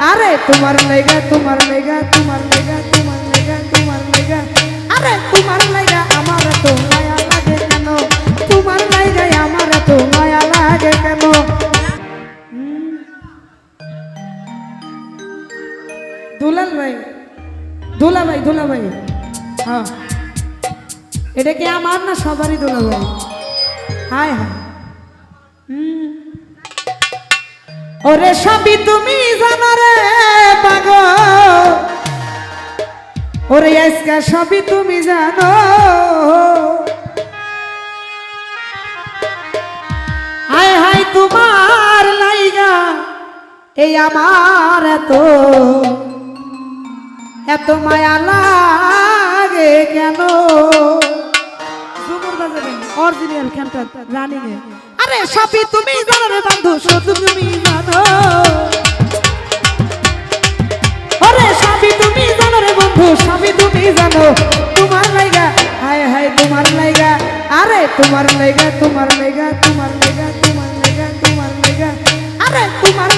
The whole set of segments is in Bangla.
আরে, তোমার লেগা তোমার লেগা তোমার লেগা তোমার লেগা তোমার লেগা। আরে, তোমার লেগা আমার তো মায়া লাগে কেন? তোমার লেগায় আমার তো মায়া লাগে কেন। দুলাল ভাই দুলা ভাই দুলা ভাই। হ্যাঁ। এটা কি আমার না সবারই দুলা ভাই? হায় হায়। হুম। ওরে সবই তুমি জানো রে পাগ ওরে আজকা সবই তুমি জানো। হায় হায় তোমার লাইগা, এই আমার এত এত মায়া লাগে কেন? অরিজিনাল খেলটা রানিং আরে সবই তুমি জানো রে বন্ধু, শুধু তুমি জানো। আরে সবই তুমি জানো বন্ধু সবই তুমি জানো। তোমার লাইগা, হায় হায়, তোমার লাইগা। আরে তোমার লাইগা তোমার লাইগা তোমার লাইগা তোমার লাইগা তোমার লাইগা। আরে তোমার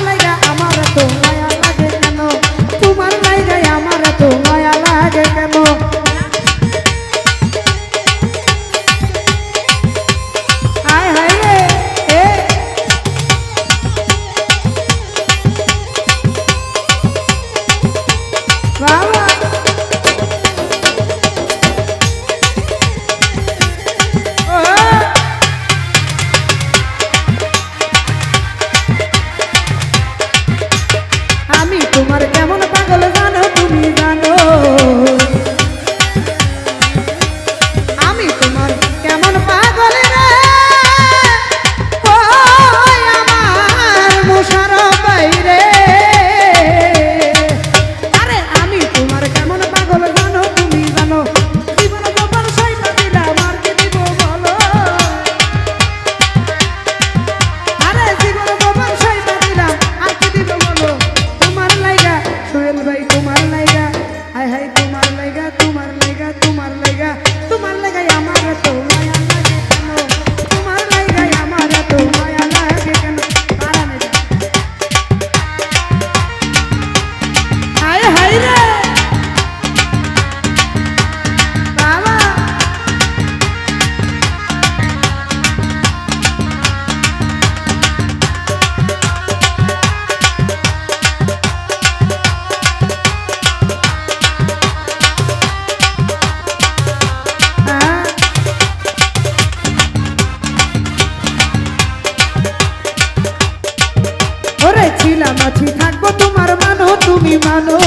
মানো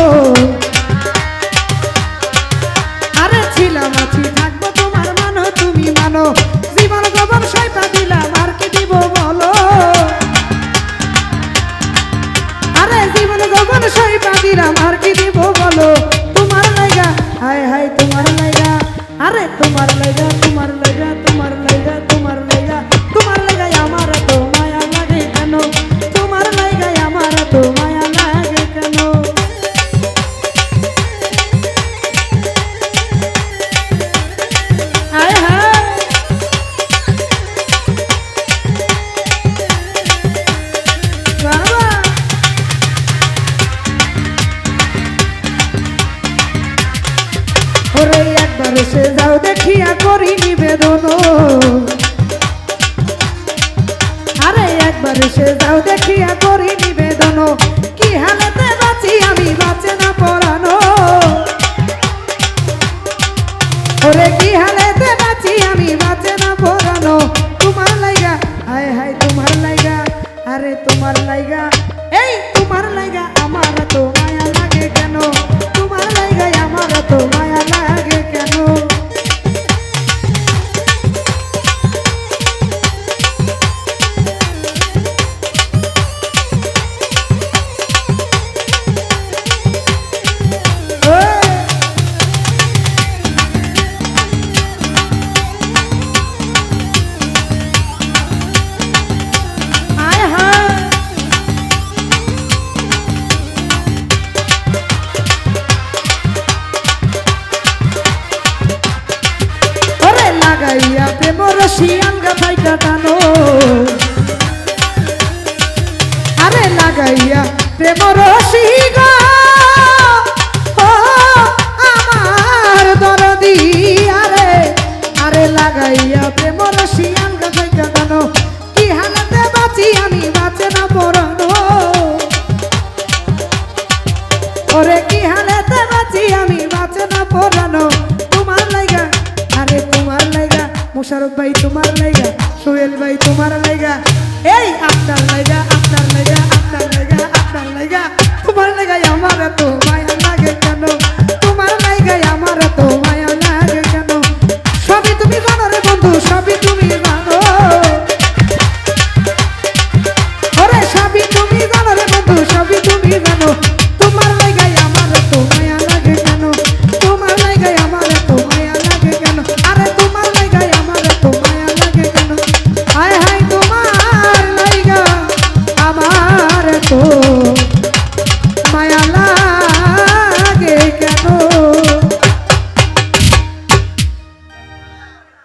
আরে ছিলাম তোমার মানো হায় হায়, তোমার লাইগা। আরে তোমার লাইগা তোমার লাইগা তোমার লাইগা। এসে যাও দেখিয়া করি নিবেদন। আরে একবার সে যাও দেখিয়া করি নিবেদন। কি হালতে বাঁচি আমি লাগাইয়া প্রেম রসিয়ান গাথাই কাটানো আরে লাগাইয়া প্রেম রসি আমার দরদি, আরে আরে লাগাইয়া প্রেম রসিয়ান গাথাই কাটানো কি হালাতে বাঁচি আমি, বাঁচে না পড়ানো ওরে কি হালাতে আমি, বাঁচে না পড়ানো মোশারফ ভাই, তোমার লাইগা, সোহেল ভাই, তোমার লাইগা। এই আপনার লাইগা আপনার লাইগা আপনার লাইগা আপনার লাইগা। তোমার লাইগা আমার এত মায়া লাগে কেন? তোমার লাইগা আমার এত মায়া